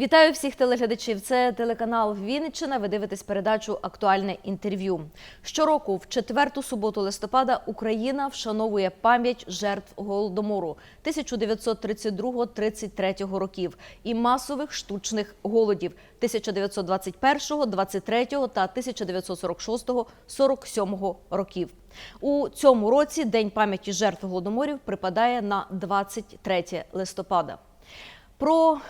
Вітаю всіх телеглядачів. Це телеканал Вінниччина. Ви дивитесь передачу Актуальне інтерв'ю. Щороку, в четверту суботу листопада, Україна вшановує пам'ять жертв голодомору 1932-33 років і масових штучних голодів 1921, 23 та 1946-47 років. У цьому році День пам'яті жертв голодоморів припадає на 23 листопада. Про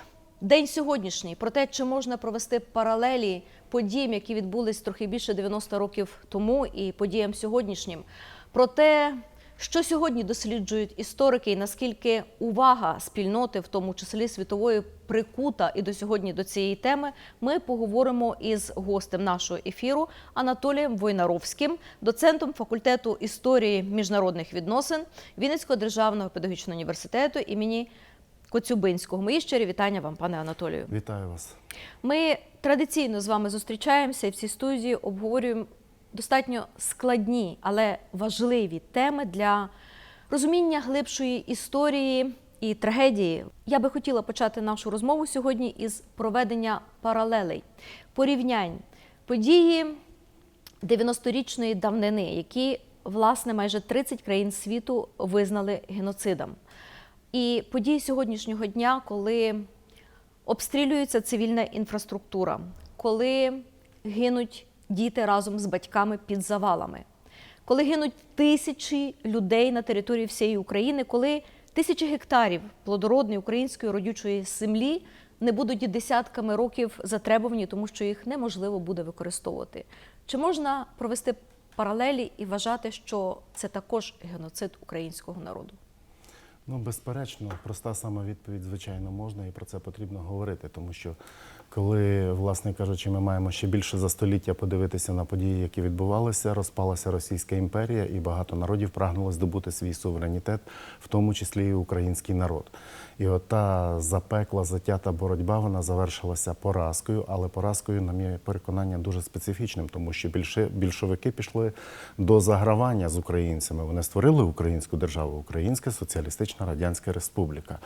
день сьогоднішній, про те, чи можна провести паралелі подіям, які відбулись трохи більше 90 років тому, і подіям сьогоднішнім, про те, що сьогодні досліджують історики, і наскільки увага спільноти, в тому числі світової, прикута і до сьогодні до цієї теми, ми поговоримо із гостем нашого ефіру Анатолієм Войнаровським, доцентом факультету історії міжнародних відносин Вінницького державного педагогічного університету імені Коцюбинського. Мої щирі вітання вам, пане Анатолію. Вітаю вас. Ми традиційно з вами зустрічаємося і в цій студії обговорюємо достатньо складні, але важливі теми для розуміння глибшої історії і трагедії. Я би хотіла почати нашу розмову сьогодні із проведення паралелей, порівнянь події 90-річної давнини, які власне майже 30 країн світу визнали геноцидом. І події сьогоднішнього дня, коли обстрілюється цивільна інфраструктура, коли гинуть діти разом з батьками під завалами, коли гинуть тисячі людей на території всієї України, коли тисячі гектарів плодородної української родючої землі не будуть десятками років затребувані, тому що їх неможливо буде використовувати. Чи можна провести паралелі і вважати, що це також геноцид українського народу? Ну, безперечно, проста сама відповідь, звичайно, можна, і про це потрібно говорити, тому що коли, власне кажучи, ми маємо ще більше за століття подивитися на події, які відбувалися, розпалася Російська імперія, і багато народів прагнуло здобути свій суверенітет, в тому числі і український народ. І от та запекла, затята боротьба, вона завершилася поразкою, але поразкою, на моє переконання, дуже специфічним, тому що більше більшовики пішли до загравання з українцями. Вони створили українську державу, Українська Соціалістична Радянська Республіка,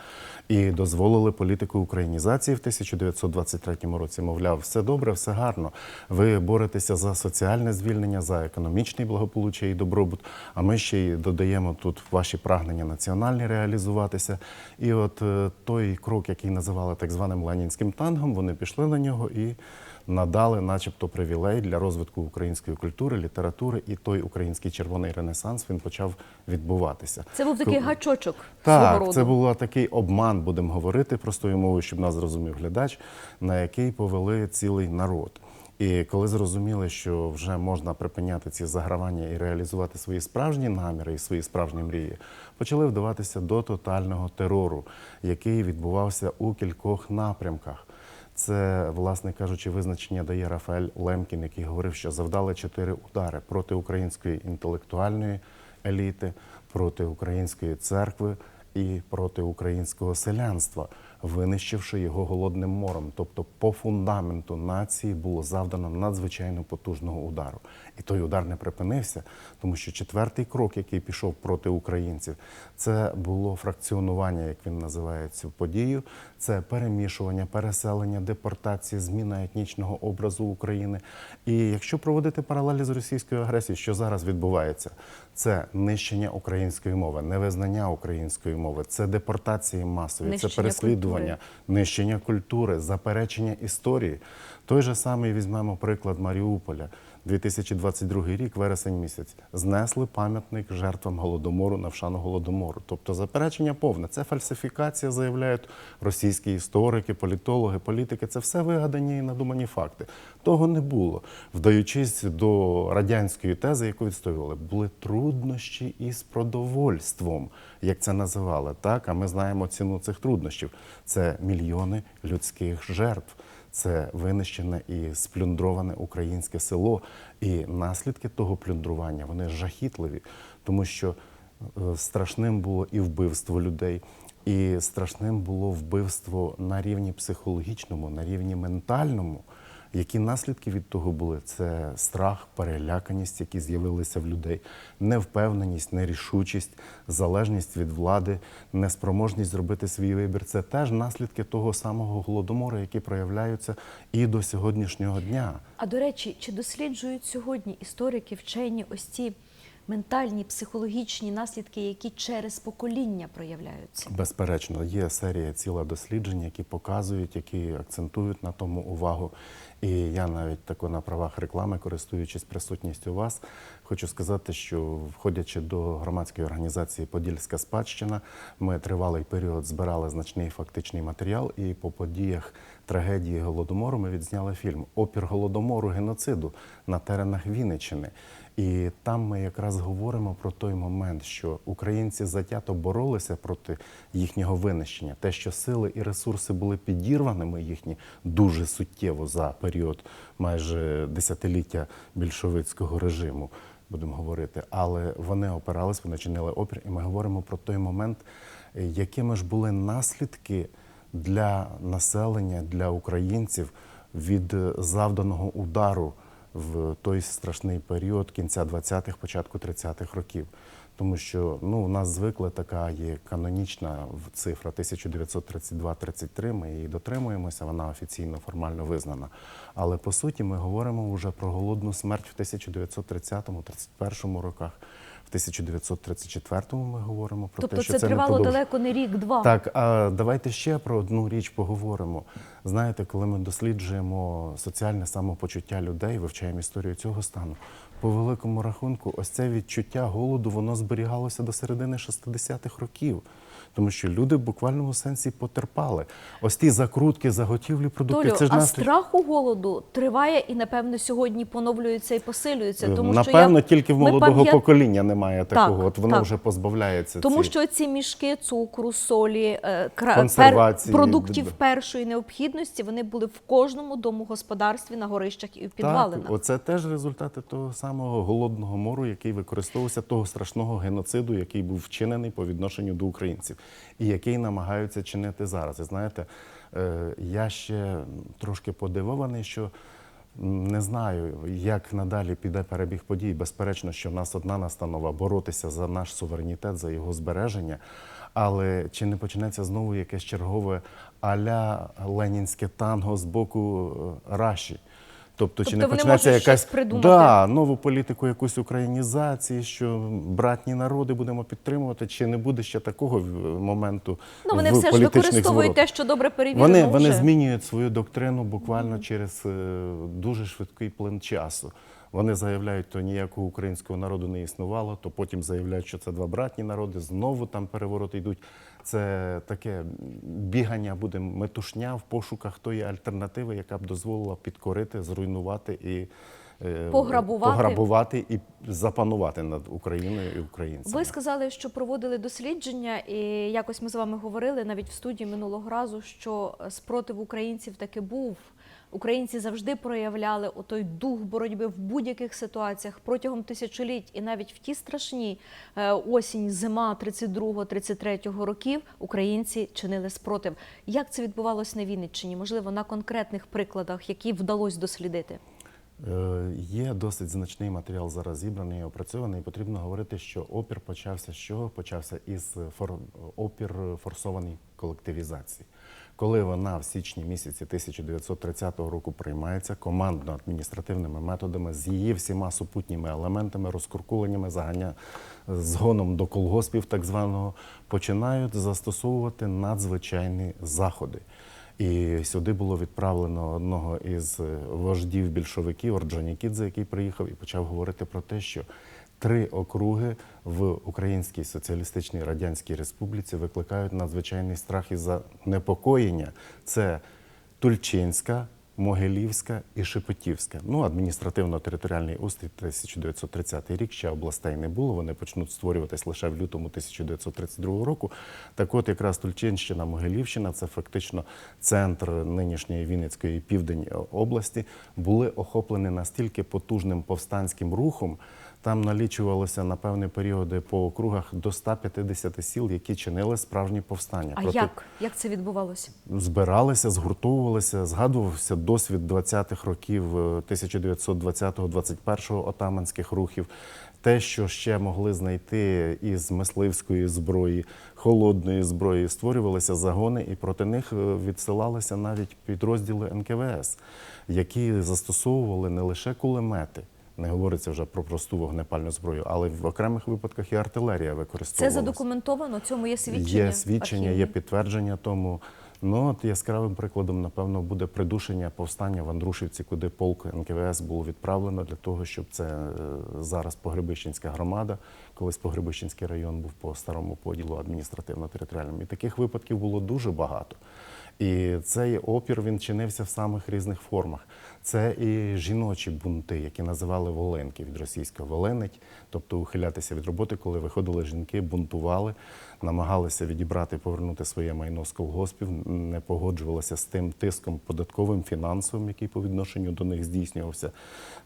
і дозволили політику українізації в 1923 році. Мовляв, все добре, все гарно. Ви боретеся за соціальне звільнення, за економічний благополуччя і добробут. А ми ще й додаємо тут ваші прагнення національні реалізуватися. І от е, той крок, який називали так званим ленінським тангом, вони пішли на нього і надали, начебто, привілей для розвитку української культури, літератури, і той український червоний ренесанс він почав відбуватися. Це був такий гачочок свого так, роду. це був такий обман, будемо говорити простою мовою, щоб нас зрозумів глядач, на який повели цілий народ. І коли зрозуміли, що вже можна припиняти ці загравання і реалізувати свої справжні наміри і свої справжні мрії, почали вдаватися до тотального терору, який відбувався у кількох напрямках. Це, власне кажучи, визначення дає Рафаель Лемкін, який говорив, що завдали чотири удари проти української інтелектуальної еліти, проти української церкви і проти українського селянства, винищивши його голодним мором. Тобто, по фундаменту нації було завдано надзвичайно потужного удару. І той удар не припинився, тому що четвертий крок, який пішов проти українців, це було фракціонування, як він називає цю подію. Це перемішування, переселення, депортація, зміна етнічного образу України. І якщо проводити паралелі з російською агресією, що зараз відбувається, це нищення української мови, невизнання української мови, це депортації масові, Нищення це переслідування, нищення культури, заперечення історії. Той же самий візьмемо приклад Маріуполя. 2022 рік, вересень місяць, знесли пам'ятник жертвам голодомору на вшану голодомору. Тобто заперечення повне. Це фальсифікація, заявляють російські історики, політологи, політики. Це все вигадані і надумані факти. Того не було. Вдаючись до радянської тези, яку відстоювали, були труднощі із продовольством, як це називали. Так, а ми знаємо ціну цих труднощів. Це мільйони людських жертв це винищене і сплюндроване українське село. І наслідки того плюндрування вони жахітливі, тому що е, страшним було і вбивство людей, і страшним було вбивство на рівні психологічному, на рівні ментальному. Які наслідки від того були? Це страх, переляканість, які з'явилися в людей, невпевненість, нерішучість, залежність від влади, неспроможність зробити свій вибір. Це теж наслідки того самого голодомору, які проявляються і до сьогоднішнього дня. А до речі, чи досліджують сьогодні історики, вчені ось ці ментальні, психологічні наслідки, які через покоління проявляються? Безперечно, є серія ціла досліджень, які показують, які акцентують на тому увагу. І я навіть тако на правах реклами, користуючись присутністю вас, хочу сказати, що входячи до громадської організації Подільська спадщина, ми тривалий період збирали значний фактичний матеріал, і по подіях трагедії голодомору ми відзняли фільм Опір голодомору геноциду на теренах Вінниччини. І там ми якраз говоримо про той момент, що українці затято боролися проти їхнього винищення. Те, що сили і ресурси були підірваними їхні дуже суттєво за період майже десятиліття більшовицького режиму, будемо говорити. Але вони опирались, вони чинили опір, і ми говоримо про той момент, якими ж були наслідки для населення, для українців від завданого удару в той страшний період кінця 20-х, початку 30-х років. Тому що ну, у нас звикла така є канонічна цифра 1932-33, ми її дотримуємося, вона офіційно формально визнана. Але по суті ми говоримо вже про голодну смерть в 1930-31 роках. В 1934 ми говоримо про Тобто те, що це, це, тривало не далеко не рік-два. так, а давайте ще про одну річ поговоримо. Знаєте, коли ми досліджуємо соціальне самопочуття людей, вивчаємо історію цього стану, по великому рахунку, ось це відчуття голоду воно зберігалося до середини 60-х років. Тому що люди в буквальному сенсі потерпали. Ось ті закрутки, заготівлі продуктів. Толю, це ж а наслідок. страху голоду триває і, напевно, сьогодні поновлюється і посилюється. Тому що Напевно, я... тільки в молодого пам'ят- покоління немає такого. Так, От воно так. вже позбавляється. Тому ці- що ці мішки цукру, солі, е, кра- Консервації, продуктів першої необхідності, вони були в кожному домогосподарстві на горищах і в підвалинах. Так, оце теж результати того самого голодного мору, який використовувався, того страшного геноциду, який був вчинений по відношенню до українців, і який намагаються чинити зараз. І знаєте, е, я ще трошки подивований, що не знаю, як надалі піде перебіг подій. Безперечно, що в нас одна настанова боротися за наш суверенітет, за його збереження. Але чи не почнеться знову якесь чергове аля ленінське танго з боку е, Раші? Тобто, чи Тобто не почнеться якась? Да, нову політику якусь українізації, що братні народи будемо підтримувати, чи не буде ще такого в- моменту Ну, вони в все ж використовують зворот. те, що добре перевірено Вони, вони змінюють свою доктрину буквально через е, дуже швидкий плин часу. Вони заявляють, то ніякого українського народу не існувало, то потім заявляють, що це два братні народи, знову там перевороти йдуть. Це таке бігання буде метушня в пошуках тої альтернативи, яка б дозволила підкорити, зруйнувати і Пограбувати. пограбувати і запанувати над Україною і українцями. Ви сказали, що проводили дослідження, і якось ми з вами говорили навіть в студії минулого разу, що спротив українців таки був. Українці завжди проявляли отой дух боротьби в будь-яких ситуаціях протягом тисячоліть, і навіть в ті страшні е, осінь, зима 32-33 років українці чинили спротив. Як це відбувалось на Вінниччині? Можливо, на конкретних прикладах, які вдалося дослідити? Е, Є досить значний матеріал зараз зібраний і опрацьований. Потрібно говорити, що опір почався з чого? Почався із фор... опір форсованій колективізації. Коли вона в січні місяці 1930 року приймається командно-адміністративними методами з її всіма супутніми елементами, розкуркуленнями, загання згоном до колгоспів, так званого, починають застосовувати надзвичайні заходи. І сюди було відправлено одного із е, вождів більшовиків Орджонікідзе, який приїхав і почав говорити про те, що три округи в Українській Соціалістичній Радянській Республіці викликають надзвичайний страх і занепокоєння. Це Тульчинська, Могилівська і Шепетівська. Ну, адміністративно-територіальний устрій 1930 рік ще областей не було. Вони почнуть створюватись лише в лютому 1932 року. Так от якраз Тульчинщина, Могилівщина, це фактично центр нинішньої Вінницької південь області, були охоплені настільки потужним повстанським рухом. Там налічувалося на певні періоди по округах до 150 сіл, які чинили справжні повстання. А проти- як? Як це відбувалося? збиралися, згуртовувалися, згадувався досвід 20-х років е, 1920-21 отаманських рухів. Те, що ще могли знайти із мисливської зброї, холодної зброї, створювалися загони, і проти них е, відсилалися навіть підрозділи НКВС, які застосовували не лише кулемети. Не говориться вже про просту вогнепальну зброю, але в окремих випадках і артилерія Це задокументовано, цьому є свідчення. Є свідчення, є підтвердження тому. Ну от яскравим прикладом, напевно, буде придушення повстання в Андрушівці, куди полк НКВС було відправлено для того, щоб це е, зараз Погребищенська громада, колись Погребищенський район був по старому поділу адміністративно-територіальному. І таких випадків було дуже багато. І цей опір він чинився в самих різних формах. Це і жіночі бунти, які називали Воленки від російського Воленить, тобто ухилятися від роботи, коли виходили жінки, бунтували, намагалися відібрати, повернути своє майно з колгоспів, не погоджувалися з тим тиском податковим, фінансовим, який по відношенню до них здійснювався.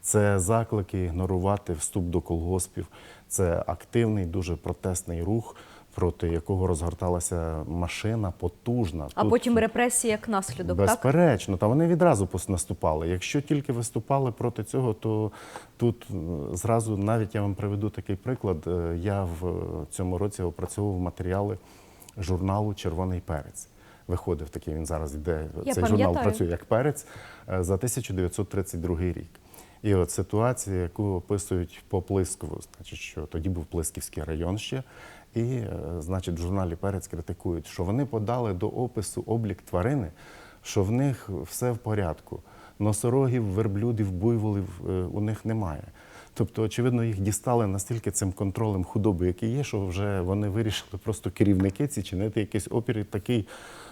Це заклики ігнорувати вступ до колгоспів, це активний, дуже протестний рух. Проти якого розгорталася машина потужна. А Тут- потім репресії як наслідок, так? Безперечно, та вони відразу пос- наступали. Якщо тільки виступали проти цього, то тут зразу навіть я вам приведу такий приклад. Е, Я в е, цьому році опрацьовував матеріали журналу Червоний перець. Виходив такий, він зараз йде. Я Цей журнал пам'ятаю. працює як перець е, за 1932 рік. І от ситуація, яку описують по Плискову, значить, що тоді був Плисківський район ще. І, е, значить, в журналі Перець критикують, що вони подали до опису облік тварини, що в них все в порядку. Носорогів, верблюдів, буйволів е, у них немає. Тобто, очевидно, їх дістали настільки цим контролем худоби, який є, що вже вони вирішили просто керівники ці чинити якийсь опір і такий,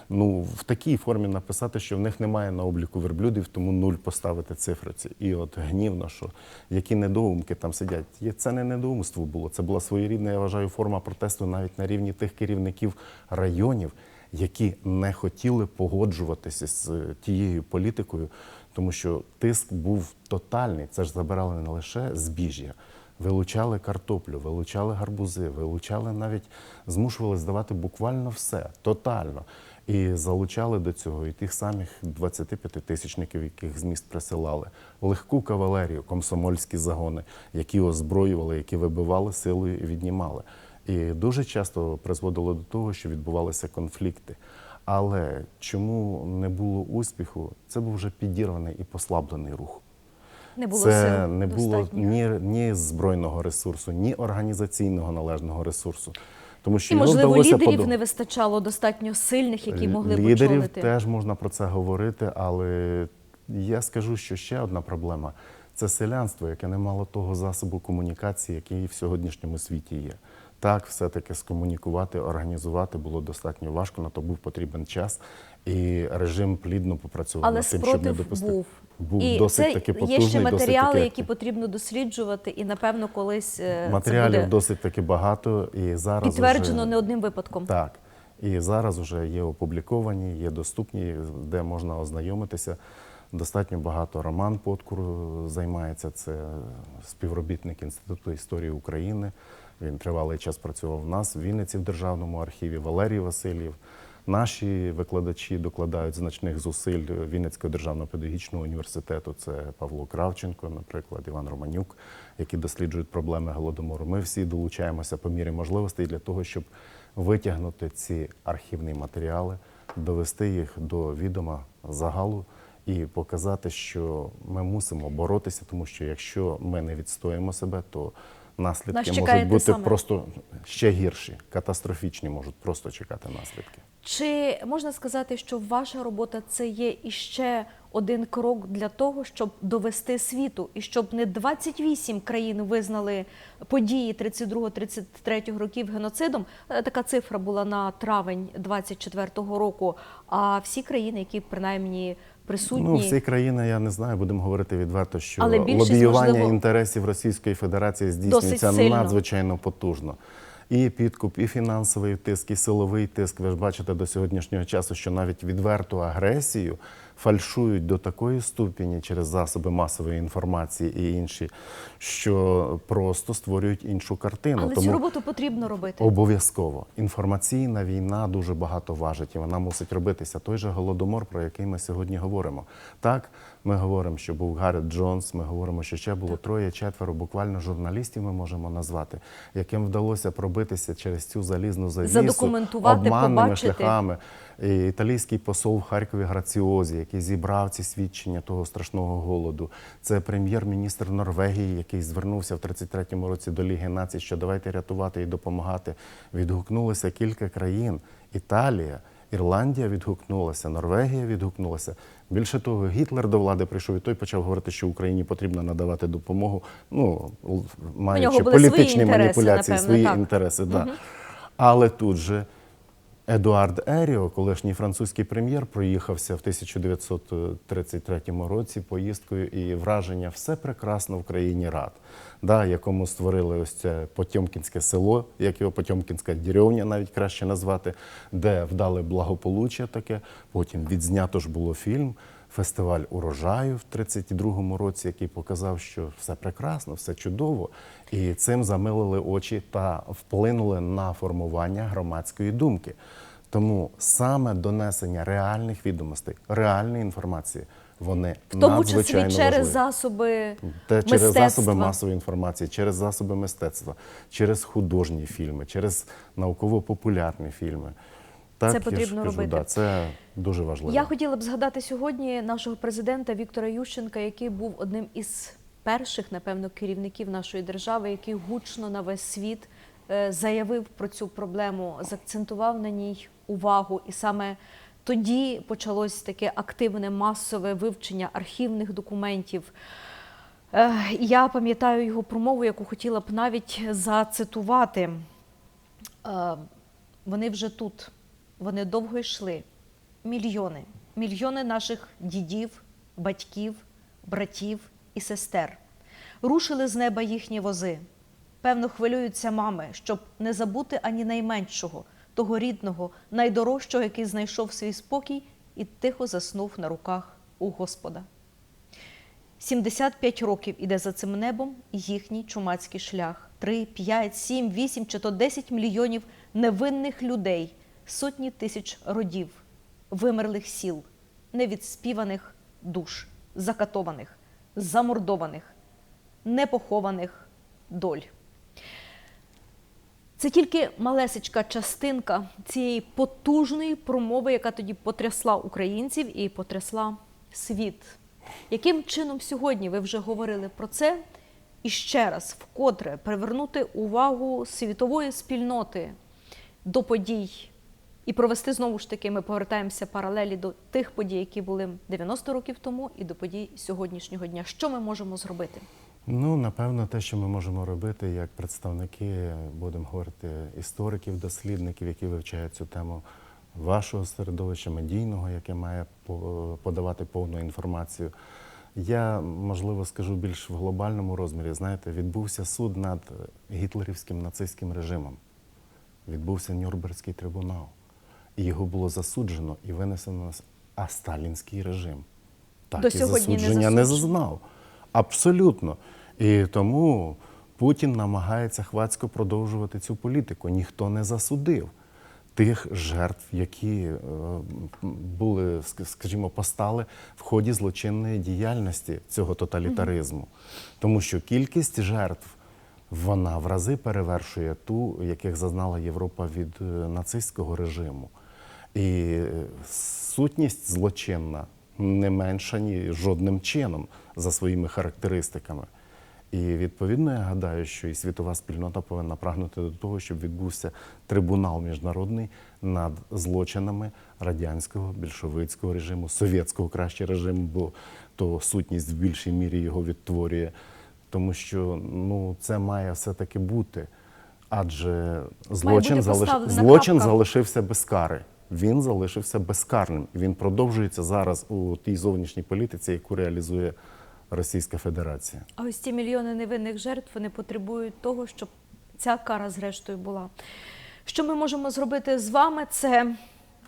ну, в такій формі написати, що в них немає на обліку верблюдів, тому нуль поставити цифру ці. І от гнівно, що які недоумки там сидять. Це не недоумство було, це була своєрідна, я вважаю, форма протесту навіть на рівні тих керівників районів, які не хотіли погоджуватися з е, тією політикою, тому що тиск був тотальний. Це ж забирали не лише збіжжя, вилучали картоплю, вилучали гарбузи, вилучали навіть змушували здавати буквально все тотально. І залучали до цього і тих самих 25-тисячників, яких з міст присилали, легку кавалерію, комсомольські загони, які озброювали, які вибивали силою і віднімали. І дуже часто призводило до того, що відбувалися конфлікти. Але чому не було успіху? Це був вже підірваний і послаблений рух. Не було Це сил не було достатньо. ні, ні збройного ресурсу, ні організаційного належного ресурсу. Тому що І, можливо, лідерів подо- не вистачало достатньо сильних, які могли б Лідерів очолити. теж можна про це говорити, але я скажу, що ще одна проблема це селянство, яке не мало того засобу комунікації, який в сьогоднішньому світі є. Так, все-таки скомунікувати, організувати було достатньо важко, на то був потрібен час, і режим плідно попрацював Але над тим, щоб не допустити. був. Був і досить це таки є ще матеріали, таки які потрібно досліджувати, і напевно колись е, Матеріалів це буде досить таки багато, і зараз підтверджено уже... не одним випадком. Так. І зараз вже є опубліковані, є доступні, де можна ознайомитися. Достатньо багато. Роман Подкур займається. Це співробітник Інституту історії України. Він тривалий час працював в нас в Вінниці в Державному архіві. Валерій Васильєв. Наші викладачі докладають значних зусиль Вінницького державного педагогічного університету. Це Павло Кравченко, наприклад, Іван Романюк, які досліджують проблеми голодомору. Ми всі долучаємося по мірі можливостей для того, щоб витягнути ці архівні матеріали, довести їх до відома загалу і показати, що ми мусимо боротися, тому що якщо ми не відстоїмо себе, то наслідки Нас можуть бути саме. просто ще гірші, катастрофічні можуть просто чекати наслідки. Чи можна сказати, що ваша робота це є іще один крок для того, щоб довести світу, і щоб не 28 країн визнали події 32-33 років геноцидом? е, Така цифра була на травень 24-го року. А всі країни, які принаймні присутні, Ну, всі країни, я не знаю, будемо говорити відверто, що Але лобіювання можливо, інтересів Російської Федерації здійснюється надзвичайно потужно. І підкуп, і фінансовий тиск, і силовий тиск. Ви ж бачите до сьогоднішнього часу, що навіть відверту агресію фальшують до такої ступені через засоби масової інформації і інші, що просто створюють іншу картину. Але цю роботу потрібно робити. Обов'язково інформаційна війна дуже багато важить, і вона мусить робитися. Той же голодомор, про який ми сьогодні говоримо. Так, ми говоримо, що був Гаррет Джонс. Ми говоримо, що ще було троє, четверо, буквально журналістів. Ми можемо назвати, яким вдалося пробитися через цю залізну завісу обманними побачити. шляхами. І італійський посол в Харкові Граціозі, який зібрав ці свідчення того страшного голоду. Це прем'єр-міністр Норвегії, який звернувся в 33-му році до Ліги націй, що давайте рятувати і допомагати. Відгукнулося кілька країн. Італія, Ірландія відгукнулася, Норвегія відгукнулася. Більше того, Гітлер до влади прийшов і той почав говорити, що Україні потрібно надавати допомогу. Ну маючи були свої політичні інтереси, маніпуляції, напевно, свої так. інтереси. Да. Але тут же Едуард Еріо, колишній французький прем'єр, проїхався в 1933 році поїздкою і враження все прекрасно в країні рад, да, якому створили ось це Потьомкінське село, як його Потьомкінська деревня, навіть краще назвати, де вдали благополуччя таке. Потім відзнято ж було фільм. Фестиваль урожаю в 32-му році, який показав, що все прекрасно, все чудово, і цим замилили очі та вплинули на формування громадської думки. Тому саме донесення реальних відомостей, реальної інформації, вони В тому числі через важливі. засоби Те через мистецтва. засоби масової інформації, через засоби мистецтва, через художні фільми, через науково-популярні фільми. Так, Це я ж потрібно кажу, робити. Да, це дуже важливо. Я хотіла б згадати сьогодні нашого президента Віктора Ющенка, який був одним із перших, напевно, керівників нашої держави, який гучно на весь світ е, заявив про цю проблему, закцентував на ній увагу, і саме тоді почалось таке активне масове вивчення архівних документів. Е, Я пам'ятаю його промову, яку хотіла б навіть зацитувати. Е, Вони вже тут, вони довго йшли. Мільйони, мільйони наших дідів, батьків, братів і сестер. Рушили з неба їхні вози. Певно, хвилюються мами, щоб не забути ані найменшого, того рідного, найдорожчого, який знайшов свій спокій і тихо заснув на руках у Господа. 75 років іде за цим небом їхній чумацький шлях. 3, 5, 7, 8 чи то 10 мільйонів невинних людей, сотні тисяч родів, вимерлих сіл, невідспіваних душ, закатованих, замордованих, непохованих доль. Це тільки малесечка частинка цієї потужної промови, яка тоді потрясла українців і потрясла світ. Яким чином сьогодні ви вже говорили про це? І ще раз вкотре привернути увагу світової спільноти до подій і провести знову ж таки, ми повертаємося паралелі до тих подій, які були 90 років тому, і до подій сьогоднішнього дня. Що ми можемо зробити? Ну, напевно, те, що ми можемо робити як представники, будемо говорити, істориків, дослідників, які вивчають цю тему вашого середовища, медійного, яке має подавати повну інформацію. Я, можливо, скажу більш в глобальному розмірі. Знаєте, відбувся суд над гітлерівським нацистським режимом. Відбувся Нюрнберзький трибунал. І його було засуджено і винесено на с- а сталінський режим. Так До і сьогодні не засудження не засуджено. зазнав. Абсолютно. І тому Путін намагається хвацько продовжувати цю політику. Ніхто не засудив тих жертв, які е, були, скажімо, постали в ході злочинної діяльності цього тоталітаризму. Тому що кількість жертв вона в рази перевершує ту, яких зазнала Європа від е, нацистського режиму. І е, сутність злочинна не менша ні жодним чином за своїми характеристиками. І відповідно я гадаю, що і світова спільнота повинна прагнути до того, щоб відбувся трибунал міжнародний над злочинами радянського більшовицького режиму, совєтського краще режиму, бо то сутність в більшій мірі його відтворює. Тому що ну, це має все-таки бути. Адже злочин, залиш... злочин залишився без кари. Він залишився безкарним. Він продовжується зараз у тій зовнішній політиці, яку реалізує Російська Федерація. А ось ці мільйони невинних жертв вони потребують того, щоб ця кара зрештою була. Що ми можемо зробити з вами? Це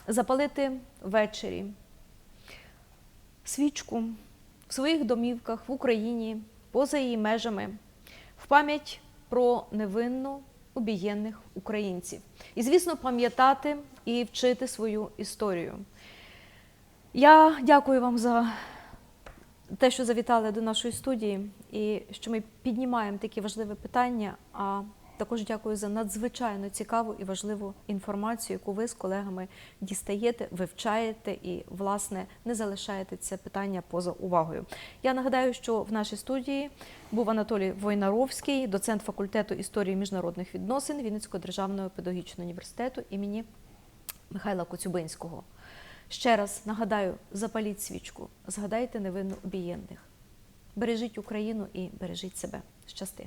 запалити ввечері свічку в своїх домівках в Україні, поза її межами, в пам'ять про невинно убієнних українців. І, звісно, пам'ятати і вчити свою історію. Я дякую вам за те, що завітали до нашої студії, і що ми піднімаємо такі важливі питання. А також дякую за надзвичайно цікаву і важливу інформацію, яку ви з колегами дістаєте, вивчаєте і, власне, не залишаєте це питання поза увагою. Я нагадаю, що в нашій студії був Анатолій Войнаровський, доцент факультету історії міжнародних відносин Вінницького державного педагогічного університету імені Михайла Коцюбинського. Ще раз нагадаю, запаліть свічку, згадайте невинно обієнних. Бережіть Україну і бережіть себе. Щасти!